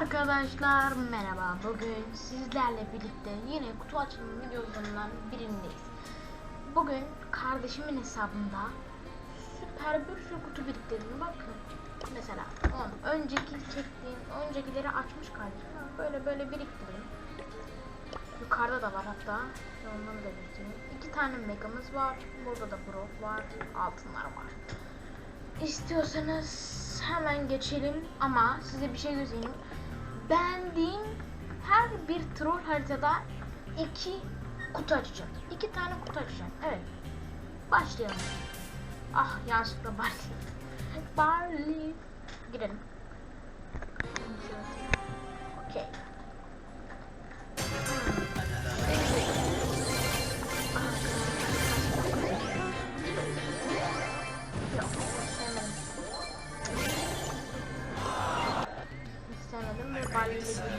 Arkadaşlar merhaba. Bugün sizlerle birlikte yine kutu açılım videolarından birindeyiz. Bugün kardeşimin hesabında süper bir sürü kutu biriktirdim. Bakın mesela on önceki çektiğim öncekileri açmış kardeşim. Böyle böyle biriktirdim. Yukarıda da var hatta. Ondan da biriktirdim. İki tane megamız var. Burada da Brock var. Altınlar var. İstiyorsanız hemen geçelim ama size bir şey göstereyim. Beğendiğim her bir troll haritada iki kutu açacağım. İki tane kutu açacağım. Evet. Başlayalım. Ah yanlışlıkla Barley. Barley. Girelim. Okey. Girmeyeceğim.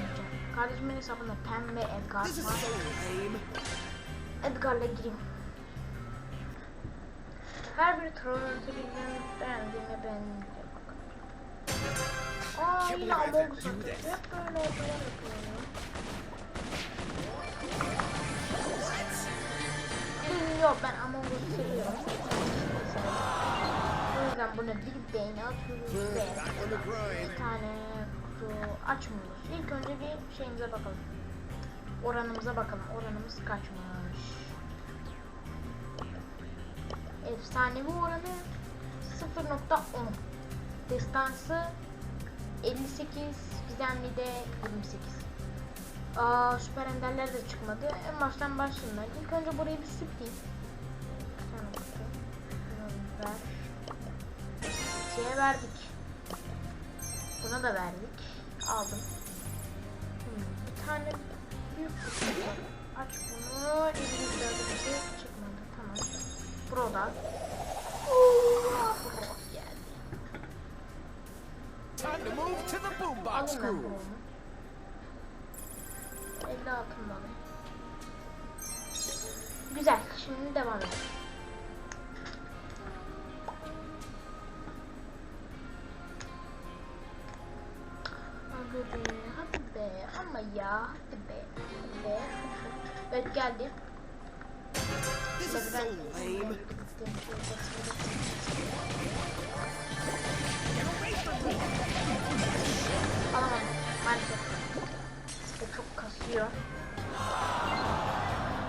Kardeşimin hesabında pembe Edgar var. Edgar'la gireyim. Her bir troll öldürüldüğünü beğendiğime bakın. Aa yine Among this. hep böyle odalar yapıyorum. Yok ben Among Us'u seviyorum. O yüzden buna bir beğeni atıyoruz ve bir tane kutu açmıyoruz. İlk önce bir şeyimize bakalım. Oranımıza bakalım. Oranımız kaçmış? Efsanevi oranı 0.10. Destansı 58, gizemli de 28. Aa, süper enderler de çıkmadı. En baştan başlayayım ben. İlk önce burayı bir süpleyeyim. Ver. Şeye verdik. Buna da verdik. Aldım. Hmm, bir tane büyük kutu var. Aç bunu. İngilizce'de bir şey çıkmadı. Tamam. Burada. Oo, geldi. Time to move to the boombox bunu. 50 altın bana. Güzel. Şimdi devam edelim. Hadi be, hadi be, ama ya, hadi be, hadi be. Evet geldi. This is so lame. Alamam maalesef. İşte çok kasıyor.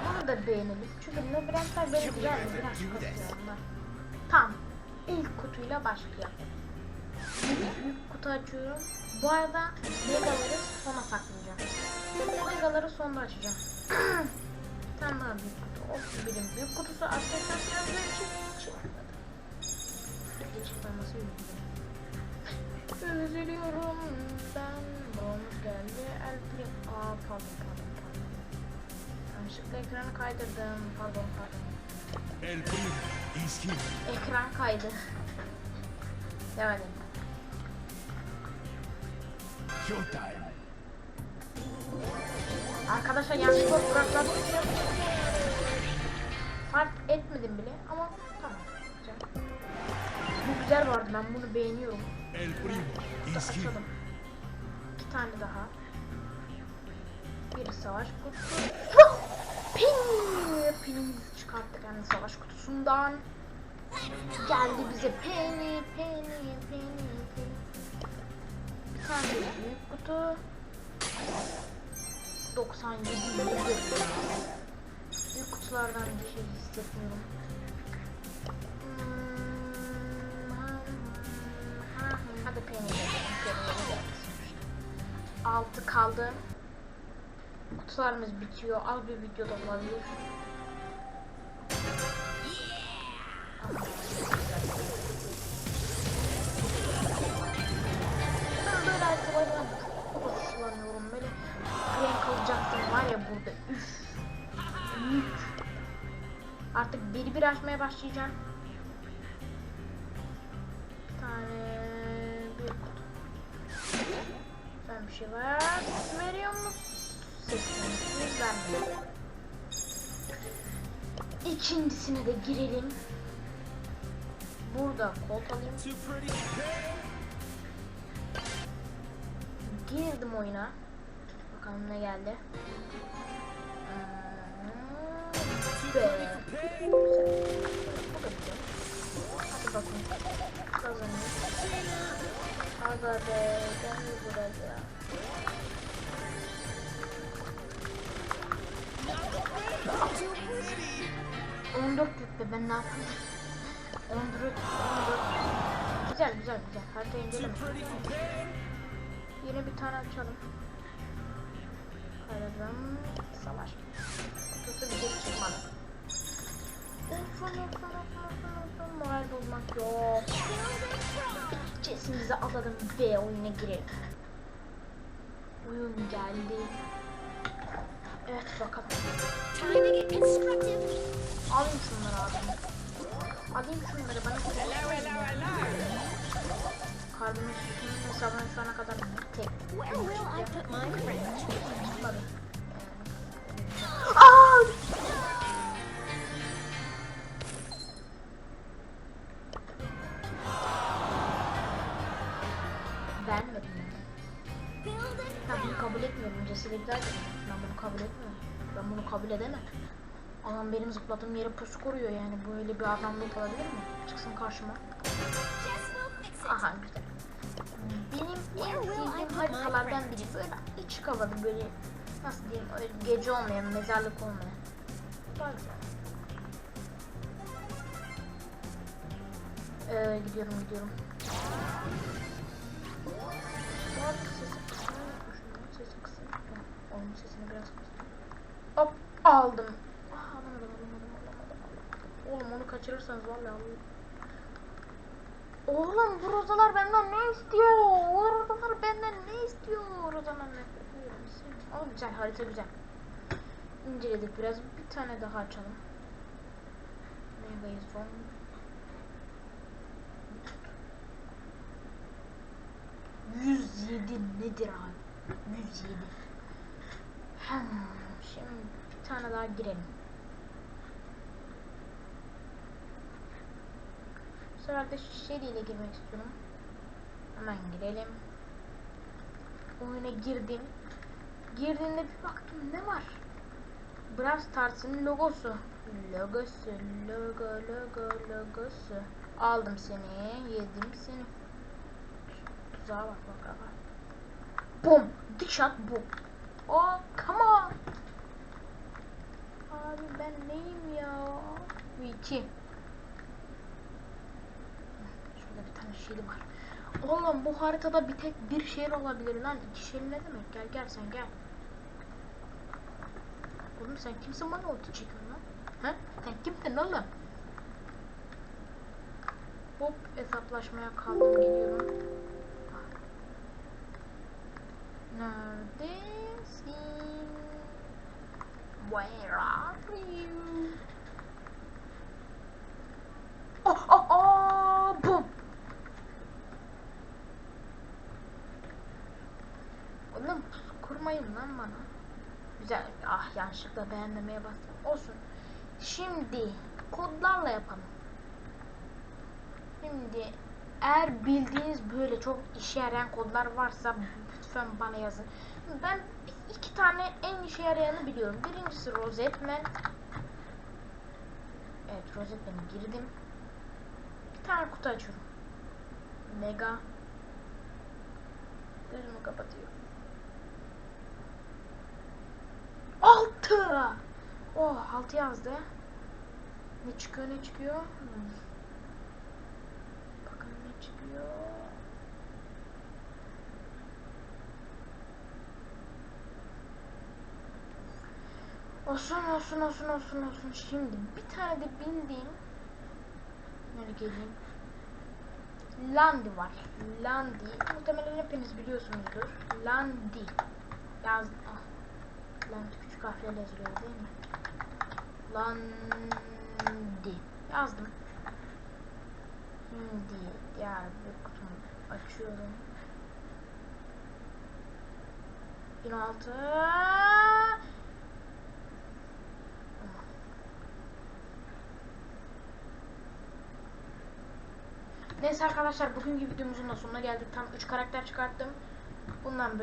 Bunu da beğenelim. Çünkü labirentler böyle güzel? Biraz kasıyor onlar. Tamam. İlk kutuyla başlayalım. Büyük kutu açıyorum. Bu arada megaları sona saklayacağım. Megaları sonda açacağım. Tane daha büyük kutu. Of birim büyük kutusu sonra böyle çık çıkmadı. Çıkmaması üzüldüm. Üzülüyorum ben. Bronz geldi. El prim. Aa pardon pardon pardon. Yanlışlıkla ekranı kaydırdım. Pardon pardon. El here. Ekran kaydı. Demedim. Showtime. Arkadaşlar yanlışlıkla bırakladım. Fark etmedim bile ama tamam. Güzel. Bu güzel vardı ben bunu beğeniyorum. El primo. Açalım. İki tane daha. Bir savaş kutusu. Pin! Pin çıkarttık yani savaş kutusundan. Geldi bize penny, penny, penny, penny. Tane büyük kutu. 97 lira. Büyük kutulardan bir şey hissetmiyorum. Ha, ha, ha. Hadi sonuçta. Altı kaldı. Kutularımız bitiyor. Az bir videoda olabilir. Bir bir açmaya başlayacağım. Bir tane bir kutu. Sen bir şey var. Veriyor? Seçiyorsunuz. Vermiyor. İkincisine de girelim. Burada kolt alayım. Girdim oyuna. Bakalım ne geldi. Be. Güzel. Güzel. Hadi. Aga be. Gel buraya. Too pretty. 14 rütbe ben ne yapayım? 14 14 Güzel güzel güzel. İncelemiş. pretty for pain. Yine bir tane açalım. Aradım. Savaş. Kutusu bir şey çıkmadı. Moral bozmak yok. Cesimizi alalım ve oyuna girelim. Oyun geldi. Evet bakalım. Alayım şunları abi. Alayım şunları bana sütunun hesabına şu ana kadar tek Where will I put my friend? Ben bunu kabul etmiyorum. Cesaretler Ben bunu kabul etmiyorum. Ben bunu kabul edemem. Adam benim zıpladığım yere pusu koruyor yani. Böyle bir adamlık olabilir mi? Çıksın karşıma. Aha güzel. Benim en sevdiğim haritalardan biri böyle açık havada böyle nasıl diyeyim öyle gece olmayan mezarlık olmayan. Daha. Ee, gidiyorum gidiyorum. Arada sesi Onun sesini biraz kısayım. Hop aldım. Ah, alamadım alamadım alamadım. Oğlum onu kaçırırsanız vallahi. Oğlum bu rozalar benden ne istiyor? O benden ne istiyor? Rozalar nefret ediyorum. sevmiyorum. Ama güzel harita güzel. İnceledik biraz. Bir tane daha açalım. Mega son. Yüz yedi nedir abi? Yüz yedi. Şimdi bir tane daha girelim. Bu sefer de ile girmek istiyorum. Hemen girelim. Oyuna girdim. Girdiğimde bir baktım ne var? Brawl Stars'ın logosu. Logosu, logo, logo, logosu. Aldım seni, yedim seni. Tuzağa bak bak bak. Bum! Dick shot bum. Oh, come on! Abi ben neyim ya? Bu iki. Şurada bir tane şeli var. Oğlum bu haritada bir tek bir şehir olabilir lan. İki şehir ne demek? Gel gel sen gel. Oğlum sen kimsin bana ulti çekiyorsun lan? He? Sen kimsin oğlum? Hop hesaplaşmaya kaldım geliyorum. Where are you? Oh oh oh bum. Oğlum kurmayın lan. Güzel. Ah yanlışlıkla beğenmemeye bastım. Olsun. Şimdi kodlarla yapalım. Şimdi eğer bildiğiniz böyle çok işe yarayan kodlar varsa lütfen bana yazın. Ben iki tane en işe yarayanı biliyorum. Birincisi Rosetman. Evet Rosetman'e girdim. Bir tane kutu açıyorum. Mega. Gözümü kapatıyorum. Altı. Oh altı yazdı. Ne çıkıyor ne çıkıyor? Hmm. Bakın ne çıkıyor. Olsun olsun olsun olsun olsun. Şimdi bir tane de bildiğim Nereye geleyim? Landi var. Landi. Muhtemelen hepiniz biliyorsunuzdur. Landi. Yaz. Ah. Landi küçük harflerle yazılıyor değil mi? Landi. Yazdım. Şimdi diğer bir kutumu açıyorum. 16 Neyse arkadaşlar bugünkü videomuzun da sonuna geldik. Tam 3 karakter çıkarttım. Bundan böyle